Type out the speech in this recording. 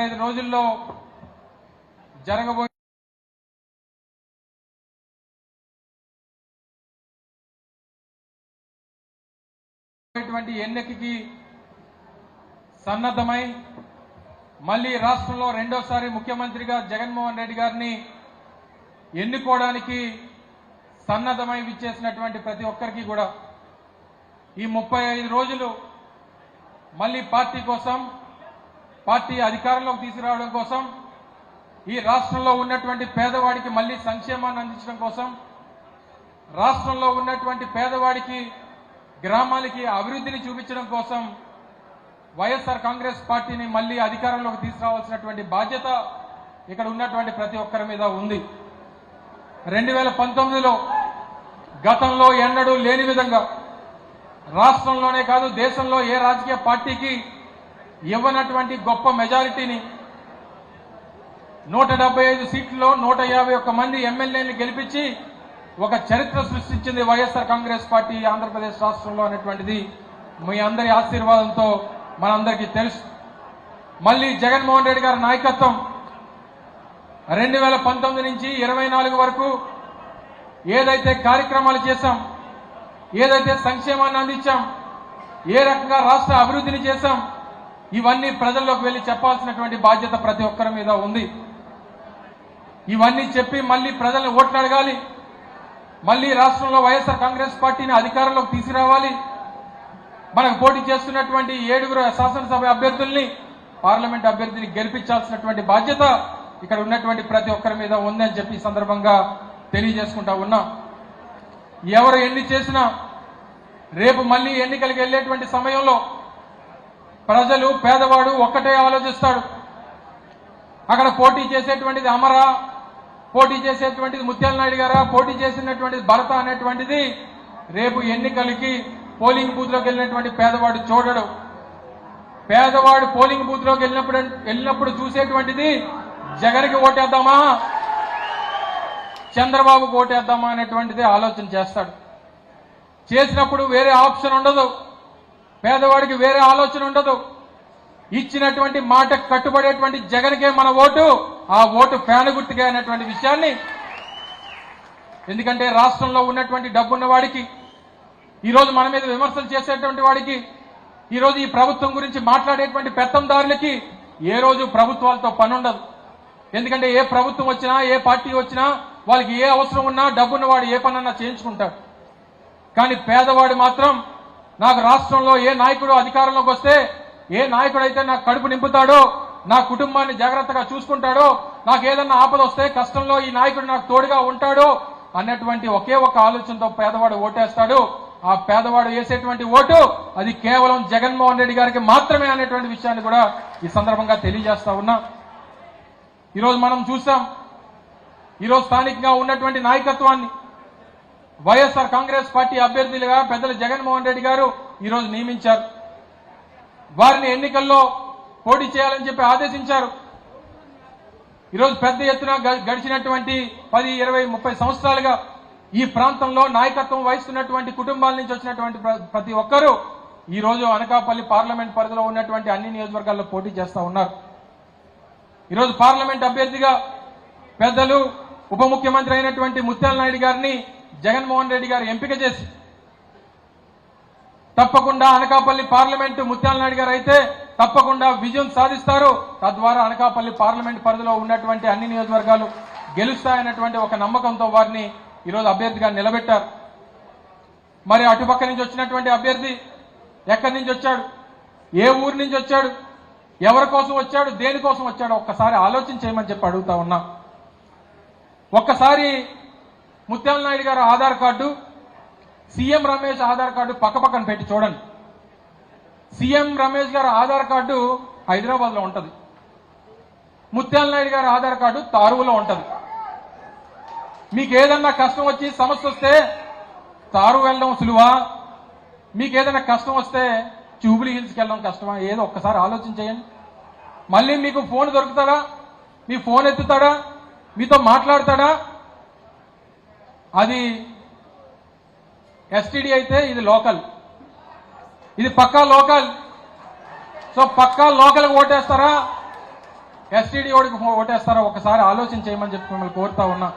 ఐదు రోజుల్లో జరగబోయే ఎన్నికకి సన్నద్ధమై మళ్ళీ రాష్ట్రంలో రెండోసారి ముఖ్యమంత్రిగా జగన్మోహన్ రెడ్డి గారిని ఎన్నుకోవడానికి సన్నద్ధమై విచ్చేసినటువంటి ప్రతి ఒక్కరికి కూడా ఈ ముప్పై ఐదు రోజులు మళ్ళీ పార్టీ కోసం పార్టీ అధికారంలోకి తీసుకురావడం కోసం ఈ రాష్ట్రంలో ఉన్నటువంటి పేదవాడికి మళ్ళీ సంక్షేమాన్ని అందించడం కోసం రాష్ట్రంలో ఉన్నటువంటి పేదవాడికి గ్రామాలకి అభివృద్ధిని చూపించడం కోసం వైఎస్ఆర్ కాంగ్రెస్ పార్టీని మళ్ళీ అధికారంలోకి తీసుకురావాల్సినటువంటి బాధ్యత ఇక్కడ ఉన్నటువంటి ప్రతి ఒక్కరి మీద ఉంది. రెండు వేల పంతొమ్మిదిలో గతంలో ఎన్నడూ లేని విధంగా రాష్ట్రంలోనే కాదు దేశంలో ఏ రాజకీయ పార్టీకి ఇవ్వనటువంటి గొప్ప మెజారిటీని నూట డెబ్బై ఐదు సీట్లలో నూట యాభై ఒక్క మంది ఎమ్మెల్యేని గెలిపించి ఒక చరిత్ర సృష్టించింది వైఎస్ఆర్ కాంగ్రెస్ పార్టీ ఆంధ్రప్రదేశ్ రాష్ట్రంలో అనేటువంటిది. మీ అందరి ఆశీర్వాదంతో మనందరికీ తెలుసు. మళ్ళీ జగన్మోహన్ రెడ్డి గారి నాయకత్వం రెండు వేల పంతొమ్మిది నుంచి ఇరవై నాలుగు వరకు ఏదైతే కార్యక్రమాలు చేశాం ఏదైతే సంక్షేమాన్ని అందించాం ఏ రకంగా రాష్ట్ర అభివృద్ధిని చేశాం ఇవన్నీ ప్రజల్లోకి వెళ్ళి చెప్పాల్సినటువంటి బాధ్యత ప్రతి ఒక్కరి మీద ఉంది. ఇవన్నీ చెప్పి మళ్ళీ ప్రజల్ని ఓట్లు అడగాలి మళ్ళీ రాష్ట్రంలో వైఎస్ఆర్ కాంగ్రెస్ పార్టీని అధికారంలోకి తీసుకురావాలి. మనకు పోటీ చేస్తున్నటువంటి ఏడుగురు శాసనసభ అభ్యర్థుల్ని పార్లమెంట్ అభ్యర్థిని గెలిపించాల్సినటువంటి బాధ్యత ఇక్కడ ఉన్నటువంటి ప్రతి ఒక్కరి మీద ఉందని చెప్పి సందర్భంగా తెలియజేసుకుంటా ఉన్నాం. ఎవరు ఎన్ని చేసినా రేపు మళ్ళీ ఎన్నికలకు వెళ్ళేటువంటి సమయంలో ప్రజలు పేదవాడు ఒక్కటే ఆలోచిస్తాడు. అక్కడ పోటీ చేసేటువంటిది అమరా పోటీ చేసేటువంటిది ముత్యాల నాయుడు గారా పోటీ చేసినటువంటిది భరత అనేటువంటిది రేపు ఎన్నికలకి పోలింగ్ బూత్లోకి వెళ్ళినటువంటి పేదవాడు చూడడు. పేదవాడు పోలింగ్ బూత్లోకి వెళ్ళినప్పుడు వెళ్ళినప్పుడు చూసేటువంటిది జగన్కి ఓటేద్దామా? చంద్రబాబుకు ఓటేద్దామా అనేటువంటిది ఆలోచన చేస్తాడు. చేసినప్పుడు వేరే ఆప్షన్ ఉండదు. పేదవాడికి వేరే ఆలోచన ఉండదు. ఇచ్చినటువంటి మాట కట్టుబడేటువంటి జగన్కే మన ఓటు ఆ ఓటు ఫ్యాన్ గుర్తుగా అనేటువంటి విషయాన్ని. ఎందుకంటే రాష్ట్రంలో ఉన్నటువంటి డబ్బున్న వాడికి ఈరోజు మన మీద విమర్శలు చేసేటువంటి వాడికి ఈరోజు ఈ ప్రభుత్వం గురించి మాట్లాడేటువంటి పెత్తందారులకి ఏ రోజు ప్రభుత్వాలతో పని ఉండదు ఎందుకంటే ఏ ప్రభుత్వం వచ్చినా ఏ పార్టీ వచ్చినా వాళ్ళకి ఏ అవసరం ఉన్నా డబ్బున్నవాడు ఏ పనన్నా చేయించుకుంటాడు. కానీ పేదవాడు మాత్రం నాకు రాష్ట్రంలో ఏ నాయకుడు అధికారంలోకి వస్తే ఏ నాయకుడు అయితే నాకు కడుపు నింపుతాడో నా కుటుంబాన్ని జాగ్రత్తగా చూసుకుంటాడో నాకు ఏదన్నా ఆపద వస్తే కష్టంలో ఈ నాయకుడు నాకు తోడుగా ఉంటాడో అన్నటువంటి ఒకే ఒక ఆలోచనతో పేదవాడు ఓటేస్తాడు. ఆ పేదవాడు వేసేటువంటి ఓటు అది కేవలం జగన్మోహన్ రెడ్డి గారికి మాత్రమే అనేటువంటి విషయాన్ని కూడా ఈ సందర్భంగా తెలియజేస్తా ఉన్నా. ఈరోజు మనం చూసాం ఈరోజు స్థానికంగా ఉన్నటువంటి నాయకత్వాన్ని వైఎస్ఆర్ కాంగ్రెస్ పార్టీ అభ్యర్థులుగా పెద్దలు జగన్మోహన్ రెడ్డి గారు ఈరోజు నియమించారు. వారిని ఎన్నికల్లో పోటీ చేయాలని చెప్పి ఆదేశించారు. ఈరోజు పెద్ద ఎత్తున గ- గడిచినటువంటి పది ఇరవై ముప్పై సంవత్సరాలుగా ఈ ప్రాంతంలో నాయకత్వం వహిస్తున్నటువంటి కుటుంబాల నుంచి వచ్చినటువంటి ప్ర- ప్రతి ఒక్కరూ ఈ రోజు అనకాపల్లి పార్లమెంట్ పరిధిలో ఉన్నటువంటి అన్ని నియోజకవర్గాల్లో పోటీ చేస్తా ఉన్నారు. ఈరోజు పార్లమెంట్ అభ్యర్థిగా పెద్దలు ఉప ముఖ్యమంత్రి అయినటువంటి ముత్యాల నాయుడు గారిని జగన్మోహన్ రెడ్డి గారు ఎంపిక చేసి తప్పకుండా అనకాపల్లి పార్లమెంటు ముత్యాలనాయుడు గారు అయితే తప్పకుండా విజయం సాధిస్తారు. తద్వారా అనకాపల్లి పార్లమెంట్ పరిధిలో ఉన్నటువంటి అన్ని నియోజకవర్గాలు గెలుస్తాయన్నటువంటి ఒక నమ్మకంతో వారిని ఈరోజు అభ్యర్థిగా నిలబెట్టారు. మరి అటుపక్క నుంచి వచ్చినటువంటి అభ్యర్థి ఎక్కడి నుంచి వచ్చాడు? ఏ ఊరు నుంచి వచ్చాడు? ఎవరి కోసం వచ్చాడు? దేనికోసం వచ్చాడు? ఒక్కసారి ఆలోచన చేయమని చెప్పి అడుగుతా ఉన్నా. ఒక్కసారి Mutyala Naidu garu Aadhaar card CM Ramesh Aadhaar card పక్క పక్కన పెట్టి చూడండి. సీఎం రమేష్ గారు ఆధార్ కార్డు హైదరాబాద్లో ఉంటది. ముత్యాల నాయుడు గారి ఆధార్ కార్డు తారువులో ఉంటది. మీకు ఏదన్నా కష్టం వచ్చి సమస్య వస్తే తారు వెళ్ళడం సులువా? మీకు ఏదైనా కష్టం వస్తే జూబ్లీ హిల్స్కి వెళ్ళడం కష్టమా? ఏదో ఒక్కసారి ఆలోచన చేయండి. మళ్ళీ మీకు ఫోన్ దొరుకుతాడా? మీ ఫోన్ ఎత్తుతాడా? మీతో మాట్లాడతాడా? అది ఎస్టీడీ అయితే ఇది లోకల్ ఇది పక్కా లోకల్ సో పక్కా లోకల్కి ఓటేస్తారా? ఎస్టీడీ ఓడికి ఓటేస్తారా? ఒకసారి ఆలోచన చేయమని చెప్పి మిమ్మల్ని కోరుతా ఉన్నా.